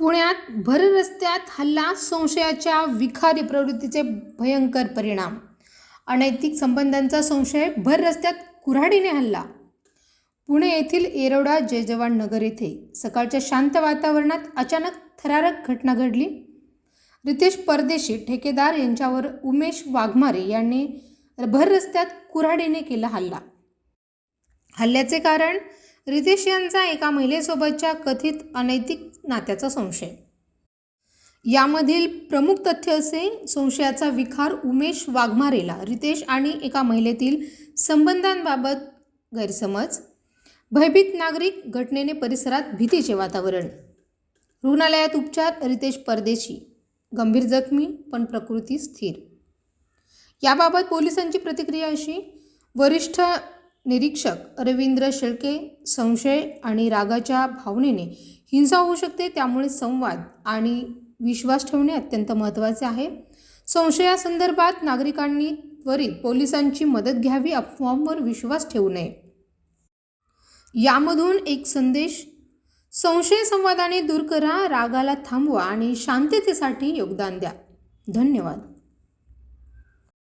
पुण्यात भर रस्त्यात हल्ला संशयाच्या विखारी प्रवृत्तीचे भयंकर परिणाम. अनैतिक संबंधांचा संशय भर रस्त्यात कुऱ्हाडीने हल्ला. पुणे येथील येरवडा जय जवान नगर येथे सकाळच्या शांत वातावरणात अचानक थरारक घटना घडली. रितेश परदेशी ठेकेदार यांच्यावर उमेश वाघमारे यांनी भर रस्त्यात कुऱ्हाडीने केला हल्ला. हल्ल्याचे कारण रितेश यांचा एका महिलेसोबतच्या कथित अनैतिक नात्याचा संशय. यामधील प्रमुख तथ्य असे संशयाचा विखार उमेश वाघमारेला रितेश आणि एका महिलेतील संबंधांबाबत गैरसमज भयभीत नागरिक घटनेने परिसरात भीतीचे वातावरण. रुग्णालयात उपचार रितेश परदेशी गंभीर जखमी पण प्रकृती स्थिर. याबाबत पोलिसांची प्रतिक्रिया अशी वरिष्ठ निरीक्षक रवींद्र शेळके संशय आणि रागाच्या भावनेने हिंसा होऊ शकते त्यामुळे संवाद आणि विश्वास ठेवणे अत्यंत महत्त्वाचे आहे. संशयासंदर्भात नागरिकांनी त्वरित पोलिसांची मदत घ्यावी अफवांवर विश्वास ठेवू नये. यामधून एक संदेश संशय संवादाने दूर करा रागाला थांबवा आणि शांततेसाठी योगदान द्या. धन्यवाद.